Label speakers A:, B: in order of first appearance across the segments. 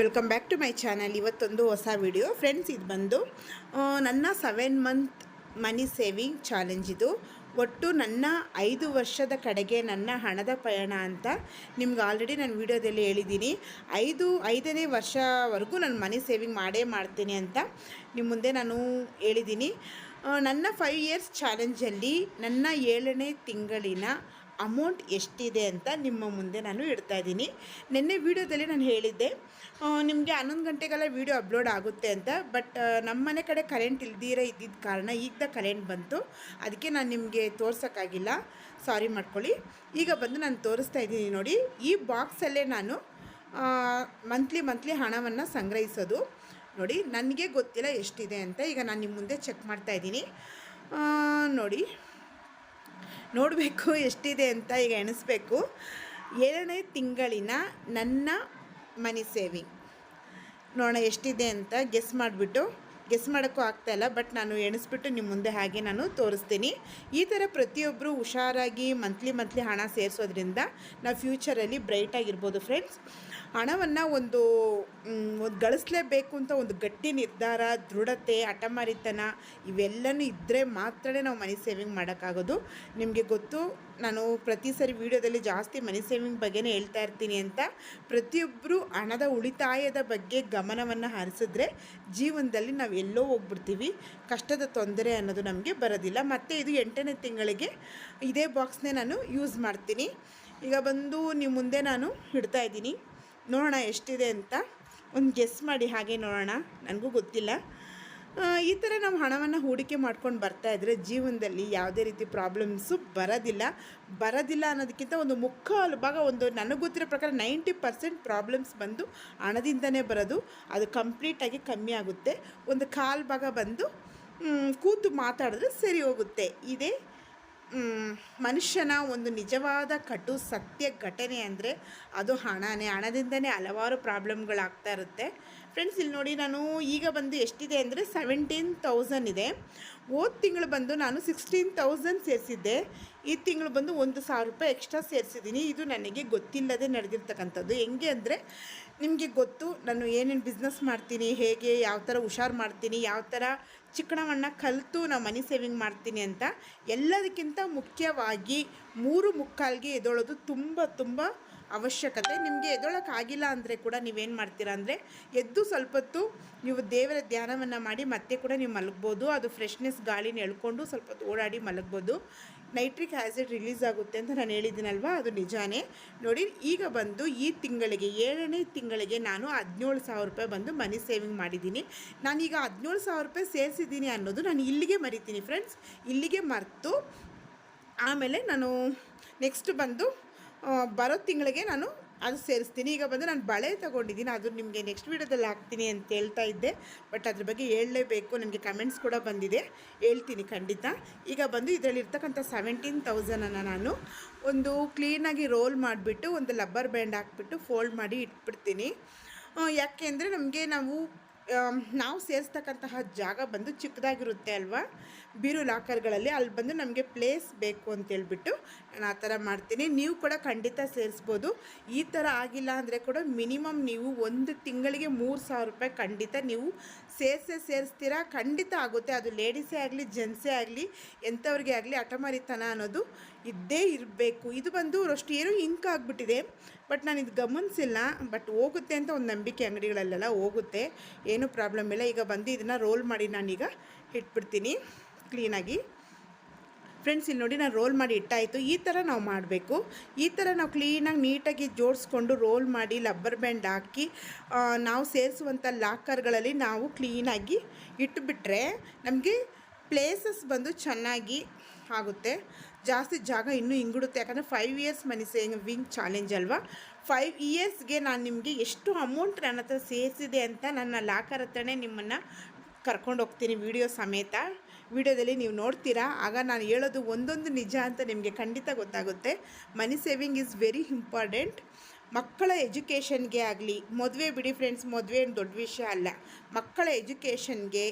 A: Welcome back to my channel ಇವತ್ತೊಂದು ಹೊಸ video friends ಇದು ಬಂದು ನನ್ನ seven month money saving challenge ಇದು. ಒಟ್ಟು ನನ್ನ ಐದು ವರ್ಷದ ಕಡೆಗೆ ನನ್ನ ಹಣದ ಪಯಣ ಅಂತ ನಿಮ್ಗೆ ಆಲ್ರೆಡಿ ನಾನು ವಿಡಿಯೋದಲ್ಲಿ ಹೇಳಿದ್ದೀನಿ. ಐದು, ಐದನೇ ವರ್ಷವರೆಗೂ ನಾನು ಮನಿ ಸೇವಿಂಗ್ ಮಾಡೇ ಮಾಡ್ತೀನಿ ಅಂತ ನಿಮ್ಮ ಮುಂದೆ ನಾನು ಹೇಳಿದ್ದೀನಿ. ನನ್ನ ಫೈವ್ ಇಯರ್ಸ್ ಚಾಲೆಂಜಲ್ಲಿ ನನ್ನ ಏಳನೇ ತಿಂಗಳಿನ ಅಮೌಂಟ್ ಎಷ್ಟಿದೆ ಅಂತ ನಿಮ್ಮ ಮುಂದೆ ನಾನು ಇಡ್ತಾ ಇದ್ದೀನಿ. ನಿನ್ನೆ ವೀಡಿಯೋದಲ್ಲಿ ನಾನು ಹೇಳಿದ್ದೆ ನಿಮಗೆ ಹನ್ನೊಂದು ಗಂಟೆಗೆಲ್ಲ ವೀಡಿಯೋ ಅಪ್ಲೋಡ್ ಆಗುತ್ತೆ ಅಂತ, ಬಟ್ ನಮ್ಮ ಮನೆ ಕಡೆ ಕರೆಂಟ್ ಇಲ್ದಿರ ಇದ್ದಿದ್ದ ಕಾರಣ ಈಗ ಕರೆಂಟ್ ಬಂತು. ಅದಕ್ಕೆ ನಾನು ನಿಮಗೆ ತೋರ್ಸೋಕ್ಕಾಗಿಲ್ಲ. ಸಾರಿ ಮಾಡ್ಕೊಳ್ಳಿ. ಈಗ ಬಂದು ನಾನು ತೋರಿಸ್ತಾ ಇದ್ದೀನಿ ನೋಡಿ, ಈ ಬಾಕ್ಸಲ್ಲೇ ನಾನು ಮಂತ್ಲಿ ಮಂತ್ಲಿ ಹಣವನ್ನು ಸಂಗ್ರಹಿಸೋದು. ನೋಡಿ, ನನಗೆ ಗೊತ್ತಿಲ್ಲ ಎಷ್ಟಿದೆ ಅಂತ ಈಗ ನಾನು ನಿಮ್ಮ ಮುಂದೆ ಚೆಕ್ ಮಾಡ್ತಾ ಇದ್ದೀನಿ. ನೋಡಿ. ನೋಡಬೇಕು ಎಷ್ಟಿದೆ ಅಂತ ಈಗ ಎಣಿಸ್ಬೇಕು. ಏಳನೇ ತಿಂಗಳಿನ ನನ್ನ ಮನಿ ಸೇವಿಂಗ್ ನೋಡೋಣ ಎಷ್ಟಿದೆ ಅಂತ ಗೆಸ್ ಮಾಡಿಬಿಟ್ಟು. ಗೆಸ್ ಮಾಡೋಕ್ಕೂ ಆಗ್ತಾಯಿಲ್ಲ ಬಟ್ ನಾನು ಎಣಿಸ್ಬಿಟ್ಟು ನಿಮ್ಮ ಮುಂದೆ ಹಾಗೆ ನಾನು ತೋರಿಸ್ತೀನಿ. ಈ ಥರ ಪ್ರತಿಯೊಬ್ಬರು ಹುಷಾರಾಗಿ ಮಂತ್ಲಿ ಮಂತ್ಲಿ ಹಣ ಸೇರಿಸೋದ್ರಿಂದ ನಾವು ಫ್ಯೂಚರಲ್ಲಿ ಬ್ರೈಟ್ ಆಗಿರ್ಬೋದು ಫ್ರೆಂಡ್ಸ್. ಹಣವನ್ನು ಒಂದು ಒಂದು ಗಳಿಸ್ಲೇಬೇಕು ಅಂತ ಒಂದು ಗಟ್ಟಿ ನಿರ್ಧಾರ, ದೃಢತೆ, ಹಠಮಾರಿತನ ಇವೆಲ್ಲನೂ ಇದ್ದರೆ ಮಾತ್ರನೇ ನಾವು ಮನಿ ಸೇವಿಂಗ್ ಮಾಡೋಕ್ಕಾಗೋದು. ನಿಮಗೆ ಗೊತ್ತು, ನಾನು ಪ್ರತಿ ಸರಿ ವೀಡಿಯೋದಲ್ಲಿ ಜಾಸ್ತಿ ಮನಿ ಸೇವಿಂಗ್ ಬಗ್ಗೆನೇ ಹೇಳ್ತಾ ಇರ್ತೀನಿ ಅಂತ. ಪ್ರತಿಯೊಬ್ಬರು ಹಣದ ಉಳಿತಾಯದ ಬಗ್ಗೆ ಗಮನವನ್ನು ಹರಿಸಿದ್ರೆ ಜೀವನದಲ್ಲಿ ನಾವು ಎಲ್ಲೋ ಹೋಗ್ಬಿಡ್ತೀವಿ. ಕಷ್ಟದ ತೊಂದರೆ ಅನ್ನೋದು ನಮಗೆ ಬರೋದಿಲ್ಲ. ಮತ್ತು ಇದು ಎಂಟನೇ ತಿಂಗಳಿಗೆ ಇದೇ ಬಾಕ್ಸ್ನೇ ನಾನು ಯೂಸ್ ಮಾಡ್ತೀನಿ. ಈಗ ಬಂದು ನೀವು ಮುಂದೆ ನಾನು ಇಡ್ತಾ ಇದ್ದೀನಿ. ನೋಡೋಣ ಎಷ್ಟಿದೆ ಅಂತ. ಒಂದು ಗೆಸ್ ಮಾಡಿ ಹಾಗೆ ನೋಡೋಣ. ನನಗೂ ಗೊತ್ತಿಲ್ಲ. ಈ ಥರ ನಾವು ಹಣವನ್ನು ಹೂಡಿಕೆ ಮಾಡ್ಕೊಂಡು ಬರ್ತಾ ಇದ್ದರೆ ಜೀವನದಲ್ಲಿ ಯಾವುದೇ ರೀತಿ ಪ್ರಾಬ್ಲಮ್ಸು ಬರೋದಿಲ್ಲ. ಬರೋದಿಲ್ಲ ಅನ್ನೋದಕ್ಕಿಂತ ಒಂದು ಮುಕ್ಕಾಲು ಭಾಗ ಒಂದು ನನಗೆ ಗೊತ್ತಿರೋ ಪ್ರಕಾರ ನೈಂಟಿ ಪರ್ಸೆಂಟ್ ಪ್ರಾಬ್ಲಮ್ಸ್ ಬಂದು ಹಣದಿಂದನೇ ಬರೋದು. ಅದು ಕಂಪ್ಲೀಟಾಗಿ ಕಮ್ಮಿ ಆಗುತ್ತೆ. ಒಂದು ಕಾಲು ಭಾಗ ಬಂದು ಕೂತು ಮಾತಾಡಿದ್ರೆ ಸರಿ ಹೋಗುತ್ತೆ. ಇದೇ ಮನುಷ್ಯನ ಒಂದು ನಿಜವಾದ ಕಟು ಸತ್ಯ ಘಟನೆ ಅಂದರೆ ಅದು ಹಣನೇ. ಹಣದಿಂದನೇ ಹಲವಾರು ಪ್ರಾಬ್ಲಮ್ಗಳಾಗ್ತಾ ಇರುತ್ತೆ. ಫ್ರೆಂಡ್ಸ್ ಇಲ್ಲಿ ನೋಡಿ ನಾನು ಈಗ ಬಂದು ಎಷ್ಟಿದೆ ಅಂದರೆ ಸೆವೆಂಟೀನ್ ತೌಸಂಡ್ ಇದೆ. ಹೋದ ತಿಂಗಳು ಬಂದು ನಾನು ಸಿಕ್ಸ್ಟೀನ್ ತೌಸಂಡ್ ಸೇರಿಸಿದ್ದೆ. ಈ ತಿಂಗಳು ಬಂದು ಒಂದು ಸಾವಿರ ರೂಪಾಯಿ ಎಕ್ಸ್ಟ್ರಾ ಸೇರಿಸಿದ್ದೀನಿ. ಇದು ನನಗೆ ಗೊತ್ತಿಲ್ಲದೆ ನಡೆದಿರ್ತಕ್ಕಂಥದ್ದು. ಹೆಂಗೆ ಅಂದರೆ ನಿಮಗೆ ಗೊತ್ತು, ನಾನು ಏನೇನು ಬಿಸ್ನೆಸ್ ಮಾಡ್ತೀನಿ, ಹೇಗೆ, ಯಾವ ಥರ ಹುಷಾರು ಮಾಡ್ತೀನಿ, ಯಾವ ಥರ ಚಿಕ್ಕಣವನ್ನು ಕಲಿತು ನಾವು ಮನಿ ಸೇವಿಂಗ್ ಮಾಡ್ತೀನಿ ಅಂತ ಎಲ್ಲದಕ್ಕಿಂತ ಮುಖ್ಯವಾಗಿ ಮೂರು ಮುಕ್ಕಾಲ್ಗೆ ಎದೊಳೋದು ತುಂಬ ತುಂಬ ಅವಶ್ಯಕತೆ. ನಿಮಗೆ ಎದೊಳಕ್ಕಾಗಿಲ್ಲ ಅಂದರೆ ಕೂಡ ನೀವೇನು ಮಾಡ್ತೀರಾ ಅಂದರೆ, ಎದ್ದು ಸ್ವಲ್ಪ ಹೊತ್ತು ನೀವು ದೇವರ ಧ್ಯಾನವನ್ನು ಮಾಡಿ ಮತ್ತೆ ಕೂಡ ನೀವು ಮಲಗ್ಬೋದು. ಅದು ಫ್ರೆಶ್ನೆಸ್ ಗಾಳಿನ ಎಳ್ಕೊಂಡು ಸ್ವಲ್ಪ ಹೊತ್ತು ಓಡಾಡಿ ಮಲಗ್ಬೋದು. ನೈಟ್ರಿಕ್ ಆ್ಯಸಿಡ್ ರಿಲೀಸ್ ಆಗುತ್ತೆ ಅಂತ ನಾನು ಹೇಳಿದ್ದೀನಲ್ವ? ಅದು ನಿಜಾನೇ. ನೋಡಿ, ಈಗ ಬಂದು ಈ ತಿಂಗಳಿಗೆ, ಏಳನೇ ತಿಂಗಳಿಗೆ ನಾನು ಹದಿನೇಳು ಸಾವಿರ ರೂಪಾಯಿ ಬಂದು ಮನಿ ಸೇವಿಂಗ್ ಮಾಡಿದ್ದೀನಿ. ನಾನೀಗ ಹದಿನೇಳು ಸಾವಿರ ರೂಪಾಯಿ ಸೇರಿಸಿದ್ದೀನಿ ಅನ್ನೋದು ನಾನು ಇಲ್ಲಿಗೆ ಮರಿತೀನಿ ಫ್ರೆಂಡ್ಸ್ ಇಲ್ಲಿಗೆ ಮರೆತು, ಆಮೇಲೆ ನಾನು ನೆಕ್ಸ್ಟ್ ಬಂದು ಬರೋ ತಿಂಗಳಿಗೆ ನಾನು ಅದು ಸೇರಿಸ್ತೀನಿ. ಈಗ ಬಂದು ನಾನು ಬಳೆ ತೊಗೊಂಡಿದ್ದೀನಿ. ಅದು ನಿಮಗೆ ನೆಕ್ಸ್ಟ್ ವೀಡಿಯೋದಲ್ಲಿ ಹಾಕ್ತೀನಿ ಅಂತ ಹೇಳ್ತಾ ಇದ್ದೆ. ಬಟ್ ಅದ್ರ ಬಗ್ಗೆ ಹೇಳಲೇಬೇಕು. ನನಗೆ ಕಮೆಂಟ್ಸ್ ಕೂಡ ಬಂದಿದೆ. ಹೇಳ್ತೀನಿ ಖಂಡಿತ. ಈಗ ಬಂದು ಇದರಲ್ಲಿ ಇರ್ತಕ್ಕಂಥ ಸೆವೆಂಟೀನ್ ತೌಸಂಡನ್ನು ನಾನು ಒಂದು ಕ್ಲೀನಾಗಿ ರೋಲ್ ಮಾಡಿಬಿಟ್ಟು ಒಂದು ಲಬ್ಬರ್ ಬ್ಯಾಂಡ್ ಹಾಕ್ಬಿಟ್ಟು ಫೋಲ್ಡ್ ಮಾಡಿ ಇಟ್ಬಿಡ್ತೀನಿ. ಯಾಕೆ ಅಂದರೆ ನಮಗೆ ನಾವು ನಾವು ಸೇರಿಸ್ತಕ್ಕಂತಹ ಜಾಗ ಬಂದು ಚಿಕ್ಕದಾಗಿರುತ್ತೆ ಅಲ್ವಾ? ಬೀರು ಲಾಕರ್ಗಳಲ್ಲಿ ಅಲ್ಲಿ ಬಂದು ನಮಗೆ ಪ್ಲೇಸ್ ಬೇಕು ಅಂತೇಳ್ಬಿಟ್ಟು ನಾನು ಆ ಥರ ಮಾಡ್ತೀನಿ. ನೀವು ಕೂಡ ಖಂಡಿತ ಸೇರಿಸ್ಬೋದು. ಈ ಥರ ಆಗಿಲ್ಲ ಅಂದರೆ ಕೂಡ ಮಿನಿಮಮ್ ನೀವು ಒಂದು ತಿಂಗಳಿಗೆ ಮೂರು ಸಾವಿರ ರೂಪಾಯಿ ಖಂಡಿತ ನೀವು ಸೇರಿಸೇ ಸೇರಿಸ್ತೀರಾ? ಖಂಡಿತ ಆಗುತ್ತೆ. ಅದು ಲೇಡೀಸೇ ಆಗಲಿ, ಜೆಂಟ್ಸೇ ಆಗಲಿ, ಎಂಥವ್ರಿಗೆ ಆಗಲಿ ಹಠಮಾರಿತನ ಅನ್ನೋದು ಇದ್ದೇ ಇರಬೇಕು. ಇದು ಬಂದು ಅಷ್ಟು ಏನೋ ಇಂಕ್ ಆಗಿಬಿಟ್ಟಿದೆ. ಬಟ್ ನಾನು ಇದು ಗಮನಿಸಿಲ್ಲ, ಬಟ್ ಹೋಗುತ್ತೆ ಅಂತ ಒಂದು ನಂಬಿಕೆ ಅಂಗಡಿಗಳಲ್ಲೆಲ್ಲ ಹೋಗುತ್ತೆ. ಏನೂ ಪ್ರಾಬ್ಲಮ್ ಇಲ್ಲ. ಈಗ ಬಂದು ಇದನ್ನು ರೋಲ್ ಮಾಡಿ ನಾನೀಗ ಇಟ್ಬಿಡ್ತೀನಿ ಕ್ಲೀನಾಗಿ ಫ್ರೆಂಡ್ಸ್ ಇಲ್ಲಿ ನೋಡಿ ನಾನು ರೋಲ್ ಮಾಡಿ ಇಟ್ಟಾಯಿತು. ಈ ಥರ ನಾವು ಮಾಡಬೇಕು. ಈ ಥರ ನಾವು ಕ್ಲೀನಾಗಿ ನೀಟಾಗಿ ಜೋಡಿಸ್ಕೊಂಡು ರೋಲ್ ಮಾಡಿ ಲಬ್ಬರ್ ಬ್ಯಾಂಡ್ ಹಾಕಿ ನಾವು ಸೇರಿಸುವಂಥ ಲಾಕರ್ಗಳಲ್ಲಿ ನಾವು ಕ್ಲೀನಾಗಿ ಇಟ್ಟುಬಿಟ್ರೆ ನಮಗೆ ಪ್ಲೇಸಸ್ ಬಂದು ಚೆನ್ನಾಗಿ ಆಗುತ್ತೆ. ಜಾಸ್ತಿ ಜಾಗ ಇನ್ನೂ ಹಿಂಗಿಡುತ್ತೆ ಯಾಕಂದರೆ five years money saving challenge ಅಲ್ವಾ? ಫೈವ್ ಇಯರ್ಸ್ಗೆ ನಾನು ನಿಮಗೆ ಎಷ್ಟು ಅಮೌಂಟ್ ನನ್ನ ಹತ್ರ ಸೇರಿಸಿದೆ ಅಂತ ನನ್ನ ಲಾಕರ್ ಹತ್ರನೇ ನಿಮ್ಮನ್ನು ಕರ್ಕೊಂಡು ಹೋಗ್ತೀನಿ ವಿಡಿಯೋ ಸಮೇತ. ವಿಡಿಯೋದಲ್ಲಿ ನೀವು ನೋಡ್ತೀರಾ? ಆಗ ನಾನು ಹೇಳೋದು ಒಂದೊಂದು ನಿಜ ಅಂತ ನಿಮಗೆ ಖಂಡಿತ ಗೊತ್ತಾಗುತ್ತೆ. Money saving is very important ಮಕ್ಕಳ ಎಜುಕೇಷನ್ಗೆ ಆಗಲಿ, ಮದುವೆ ಬಿಡಿ ಫ್ರೆಂಡ್ಸ್ ಮದುವೆ ಏನು ದೊಡ್ಡ ವಿಷಯ ಅಲ್ಲ. ಮಕ್ಕಳ ಎಜುಕೇಷನ್ಗೆ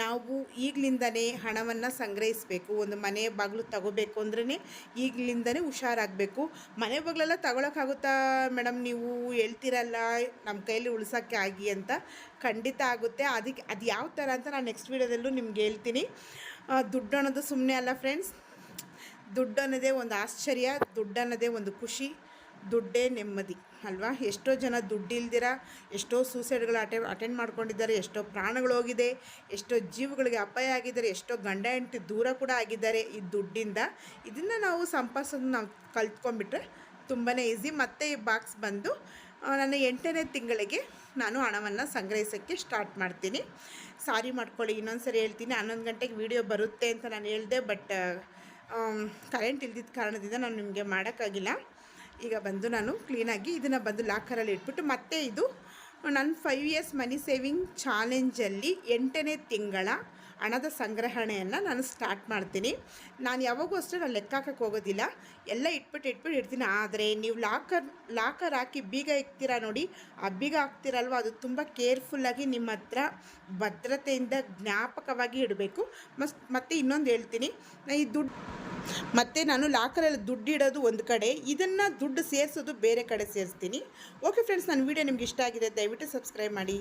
A: ನಾವು ಈಗಲಿಂದನೇ ಹಣವನ್ನು ಸಂಗ್ರಹಿಸಬೇಕು. ಒಂದು ಮನೆ ಬಾಗಿಲು ತಗೋಬೇಕು ಅಂದ್ರೇ ಈಗಲಿಂದನೇ ಹುಷಾರಾಗಬೇಕು. ಮನೆ ಬಾಗಿಲೆಲ್ಲ ತಗೊಳಕ್ಕಾಗುತ್ತಾ ಮೇಡಮ್ ನೀವು ಹೇಳ್ತಿರಲ್ಲ ನಮ್ಮ ಕೈಯಲ್ಲಿ ಉಳ್ಸೋಕ್ಕೆ ಆಗಿ ಅಂತ ಖಂಡಿತ ಆಗುತ್ತೆ. ಅದಕ್ಕೆ ಅದು ಯಾವ ಥರ ಅಂತ ನಾನು ನೆಕ್ಸ್ಟ್ ವೀಡಿಯೋದಲ್ಲೂ ನಿಮ್ಗೆ ಹೇಳ್ತೀನಿ. ದುಡ್ಡು ಅನ್ನೋದು ಸುಮ್ಮನೆ ಅಲ್ಲ ಫ್ರೆಂಡ್ಸ್ ದುಡ್ಡು ಅನ್ನೋದೇ ಒಂದು ಆಶ್ಚರ್ಯ, ದುಡ್ಡು ಅನ್ನೋದೇ ಒಂದು ಖುಷಿ. ದುಡ್ಡೇ ನೆಮ್ಮದಿ, ಅಲ್ವಾ? ಎಷ್ಟೋ ಜನ ದುಡ್ಡಿಲ್ದಿರ, ಎಷ್ಟೋ ಸೂಸೈಡ್ಗಳು ಅಟೆ ಅಟೆಂಡ್ ಮಾಡ್ಕೊಂಡಿದ್ದಾರೆ, ಎಷ್ಟೋ ಪ್ರಾಣಗಳು ಹೋಗಿದೆ, ಎಷ್ಟೋ ಜೀವಗಳಿಗೆ ಅಪಾಯ ಆಗಿದ್ದಾರೆ, ಎಷ್ಟೋ ಗಂಡ, ಹೆಂಡತಿ ದೂರ ಕೂಡ ಆಗಿದ್ದಾರೆ ಈ ದುಡ್ಡಿಂದ. ಇದನ್ನು ನಾವು ಸಂಪಾದಿಸೋದು ನಾವು ಕಲ್ತ್ಕೊಂಡ್ಬಿಟ್ರೆ ತುಂಬಾ ಈಸಿ ಮತ್ತು ಈ ಬಾಕ್ಸ್ ಬಂದು ನನ್ನ ಎಂಟನೇ ತಿಂಗಳಿಗೆ ನಾನು ಹಣವನ್ನು ಸಂಗ್ರಹಿಸೋಕ್ಕೆ ಸ್ಟಾರ್ಟ್ ಮಾಡ್ತೀನಿ. ಸಾರಿ ಮಾಡ್ಕೊಳ್ಳಿ ಇನ್ನೊಂದು ಸರಿ ಹೇಳ್ತೀನಿ. ಹನ್ನೊಂದು ಗಂಟೆಗೆ ವಿಡಿಯೋ ಬರುತ್ತೆ ಅಂತ ನಾನು ಹೇಳಿದೆ ಬಟ್ ಕರೆಂಟ್ ಇಲ್ದಿದ್ದ ಕಾರಣದಿಂದ ನಾನು ನಿಮಗೆ ಮಾಡೋಕ್ಕಾಗಿಲ್ಲ. ಈಗ ಬಂದು ನಾನು ಕ್ಲೀನಾಗಿ ಇದನ್ನು ಬಂದು ಲಾಕರಲ್ಲಿ ಇಟ್ಬಿಟ್ಟು ಮತ್ತೆ ಇದು ನನ್ನ ಫೈವ್ ಇಯರ್ಸ್ ಮನಿ ಸೇವಿಂಗ್ ಚಾಲೆಂಜಲ್ಲಿ ಎಂಟನೇ ತಿಂಗಳ ಹಣದ ಸಂಗ್ರಹಣೆಯನ್ನು ನಾನು ಸ್ಟಾರ್ಟ್ ಮಾಡ್ತೀನಿ. ನಾನು ಯಾವಾಗೂ ಅಷ್ಟೇ ನಾನು ಲೆಕ್ಕ ಹಾಕಕ್ಕೆ ಹೋಗೋದಿಲ್ಲ. ಎಲ್ಲ ಇಟ್ಬಿಟ್ಟು ಇಟ್ಬಿಟ್ಟು ಇಡ್ತೀನಿ. ಆದರೆ ನೀವು ಲಾಕರ್ ಲಾಕರ್ ಹಾಕಿ ಬೀಗ ಇಕ್ತೀರಾ ನೋಡಿ, ಆ ಬೀಗ ಹಾಕ್ತಿರಲ್ವ? ಅದು ತುಂಬ ಕೇರ್ಫುಲ್ಲಾಗಿ ನಿಮ್ಮ ಹತ್ರ ಭದ್ರತೆಯಿಂದ ಜ್ಞಾಪಕವಾಗಿ ಇಡಬೇಕು. ಮಸ್, ಮತ್ತು ಇನ್ನೊಂದು ಹೇಳ್ತೀನಿ. ಈ ದುಡ್ಡು ಮತ್ತು ನಾನು ಲಾಕರಲ್ಲಿ ದುಡ್ಡು ಇಡೋದು ಒಂದು ಕಡೆ. ಇದನ್ನು ದುಡ್ಡು ಸೇರಿಸೋದು ಬೇರೆ ಕಡೆ ಸೇರಿಸ್ತೀನಿ. ಓಕೆ ಫ್ರೆಂಡ್ಸ್ ನನ್ನ ವೀಡಿಯೋ ನಿಮ್ಗೆ ಇಷ್ಟ ಆಗಿದೆ, ದಯವಿಟ್ಟು ಸಬ್ಸ್ಕ್ರೈಬ್ ಮಾಡಿ.